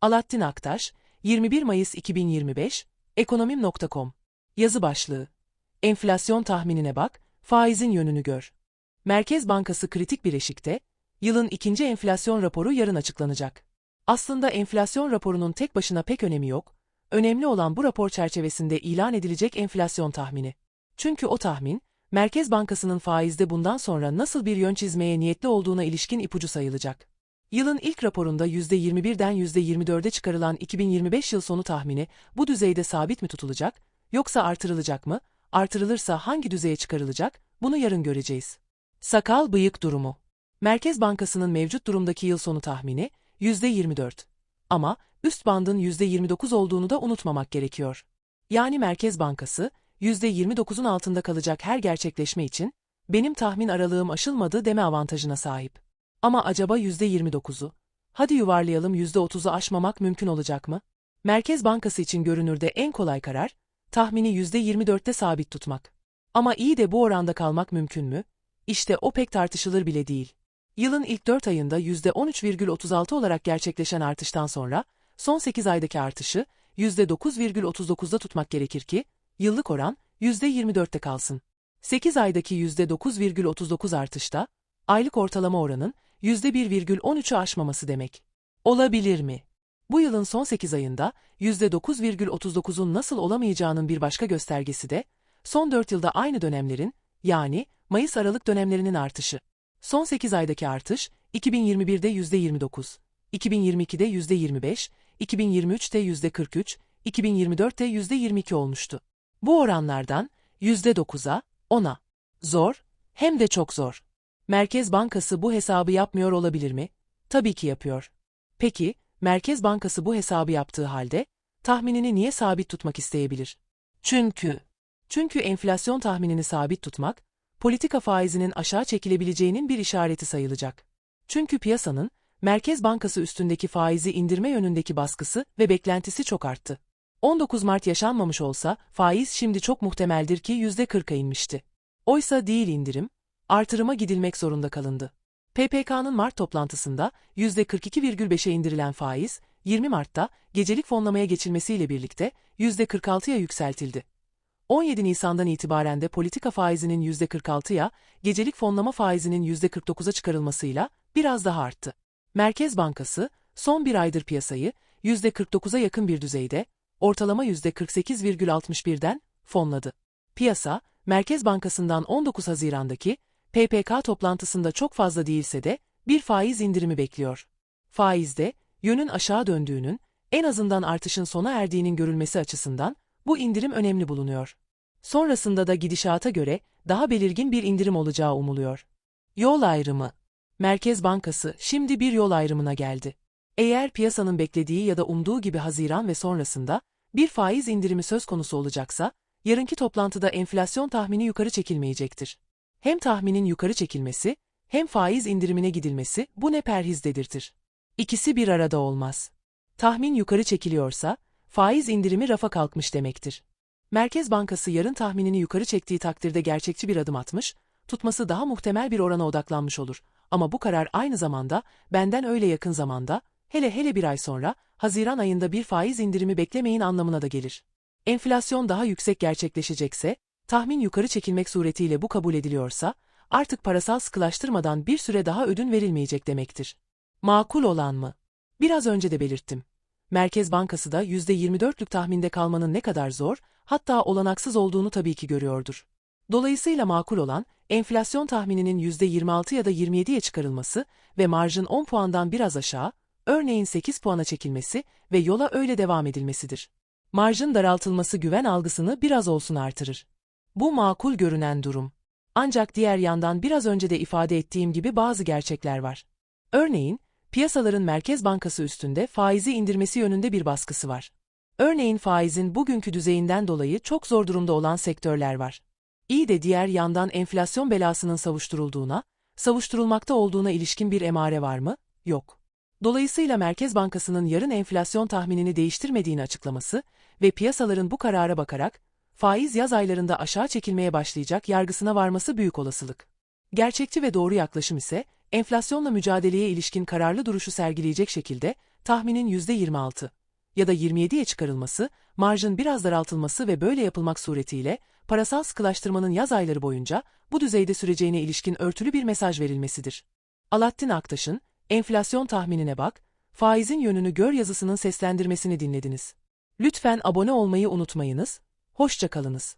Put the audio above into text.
Alaaddin Aktaş, 21 Mayıs 2025, ekonomim.com. Yazı başlığı. Enflasyon tahminine bak, faizin yönünü gör. Merkez Bankası kritik bir eşikte, yılın ikinci enflasyon raporu yarın açıklanacak. Aslında enflasyon raporunun tek başına pek önemi yok, önemli olan bu rapor çerçevesinde ilan edilecek enflasyon tahmini. Çünkü o tahmin, Merkez Bankası'nın faizde bundan sonra nasıl bir yön çizmeye niyetli olduğuna ilişkin ipucu sayılacak. Yılın ilk raporunda %21'den %24'e çıkarılan 2025 yıl sonu tahmini bu düzeyde sabit mi tutulacak, yoksa artırılacak mı, artırılırsa hangi düzeye çıkarılacak, bunu yarın göreceğiz. Sakal bıyık durumu Merkez Bankası'nın mevcut durumdaki yıl sonu tahmini %24. Ama üst bandın %29 olduğunu da unutmamak gerekiyor. Yani Merkez Bankası, %29'un altında kalacak her gerçekleşme için, benim tahmin aralığım aşılmadı deme avantajına sahip. Ama acaba %29'u? Hadi yuvarlayalım %30'u aşmamak mümkün olacak mı? Merkez Bankası için görünürde en kolay karar, tahmini %24'te sabit tutmak. Ama iyi de bu oranda kalmak mümkün mü? İşte o pek tartışılır bile değil. Yılın ilk 4 ayında %13,36 olarak gerçekleşen artıştan sonra, son 8 aydaki artışı %9,39'da tutmak gerekir ki, yıllık oran %24'te kalsın. 8 aydaki %9,39 artışta, aylık ortalama oranın %1,13'ü aşmaması demek. Olabilir mi? Bu yılın son 8 ayında %9,39'un nasıl olamayacağının bir başka göstergesi de, son 4 yılda aynı dönemlerin, yani Mayıs-Aralık dönemlerinin artışı. Son 8 aydaki artış, 2021'de %29, 2022'de %25, 2023'te %43, 2024'te %22 olmuştu. Bu oranlardan %9'a, 10'a. Zor, hem de çok zor. Merkez Bankası bu hesabı yapmıyor olabilir mi? Tabii ki yapıyor. Peki, Merkez Bankası bu hesabı yaptığı halde, tahminini niye sabit tutmak isteyebilir? Çünkü, çünkü enflasyon tahminini sabit tutmak, politika faizinin aşağı çekilebileceğinin bir işareti sayılacak. Çünkü piyasanın, Merkez Bankası üstündeki faizi indirme yönündeki baskısı ve beklentisi çok arttı. 19 Mart yaşanmamış olsa faiz şimdi çok muhtemeldir ki %40'a inmişti. Oysa değil indirim, artırıma gidilmek zorunda kalındı. PPK'nın Mart toplantısında %42,5'e indirilen faiz, 20 Mart'ta gecelik fonlamaya geçilmesiyle birlikte %46'ya yükseltildi. 17 Nisan'dan itibaren de politika faizinin %46'ya, gecelik fonlama faizinin %49'a çıkarılmasıyla biraz daha arttı. Merkez Bankası, son bir aydır piyasayı %49'a yakın bir düzeyde, ortalama %48,61'den fonladı. Piyasa, Merkez Bankası'ndan 19 Haziran'daki PPK toplantısında çok fazla değilse de bir faiz indirimi bekliyor. Faizde, yönün aşağı döndüğünün, en azından artışın sona erdiğinin görülmesi açısından bu indirim önemli bulunuyor. Sonrasında da gidişata göre daha belirgin bir indirim olacağı umuluyor. Yol ayrımı Merkez Bankası şimdi bir yol ayrımına geldi. Eğer piyasanın beklediği ya da umduğu gibi Haziran ve sonrasında bir faiz indirimi söz konusu olacaksa, yarınki toplantıda enflasyon tahmini yukarı çekilmeyecektir. Hem tahminin yukarı çekilmesi, hem faiz indirimine gidilmesi bu ne perhiz dedirtir. İkisi bir arada olmaz. Tahmin yukarı çekiliyorsa, faiz indirimi rafa kalkmış demektir. Merkez Bankası yarın tahminini yukarı çektiği takdirde gerçekçi bir adım atmış, tutması daha muhtemel bir orana odaklanmış olur. Ama bu karar aynı zamanda, benden öyle yakın zamanda, hele hele bir ay sonra, Haziran ayında bir faiz indirimi beklemeyin anlamına da gelir. Enflasyon daha yüksek gerçekleşecekse, tahmin yukarı çekilmek suretiyle bu kabul ediliyorsa, artık parasal sıkılaştırmadan bir süre daha ödün verilmeyecek demektir. Makul olan mı? Biraz önce de belirttim. Merkez Bankası da %24'lük tahminde kalmanın ne kadar zor, hatta olanaksız olduğunu tabii ki görüyordur. Dolayısıyla makul olan, enflasyon tahmininin %26 ya da 27'ye çıkarılması ve marjın 10 puandan biraz aşağı, örneğin 8 puana çekilmesi ve yola öyle devam edilmesidir. Marjın daraltılması güven algısını biraz olsun artırır. Bu makul görünen durum. Ancak diğer yandan biraz önce de ifade ettiğim gibi bazı gerçekler var. Örneğin, piyasaların Merkez Bankası üstünde faizi indirmesi yönünde bir baskısı var. Örneğin faizin bugünkü düzeyinden dolayı çok zor durumda olan sektörler var. İyi de diğer yandan enflasyon belasının savuşturulduğuna, savuşturulmakta olduğuna ilişkin bir emare var mı? Yok. Dolayısıyla Merkez Bankası'nın yarın enflasyon tahminini değiştirmediğini açıklaması ve piyasaların bu karara bakarak faiz yaz aylarında aşağı çekilmeye başlayacak yargısına varması büyük olasılık. Gerçekçi ve doğru yaklaşım ise enflasyonla mücadeleye ilişkin kararlı duruşu sergileyecek şekilde tahminin %26 ya da 27'ye çıkarılması, marjın biraz daraltılması ve böyle yapılmak suretiyle parasal sıkılaştırmanın yaz ayları boyunca bu düzeyde süreceğine ilişkin örtülü bir mesaj verilmesidir. Alaaddin Aktaş'ın enflasyon tahminine bak, faizin yönünü gör yazısının seslendirmesini dinlediniz. Lütfen abone olmayı unutmayınız. Hoşça kalınız.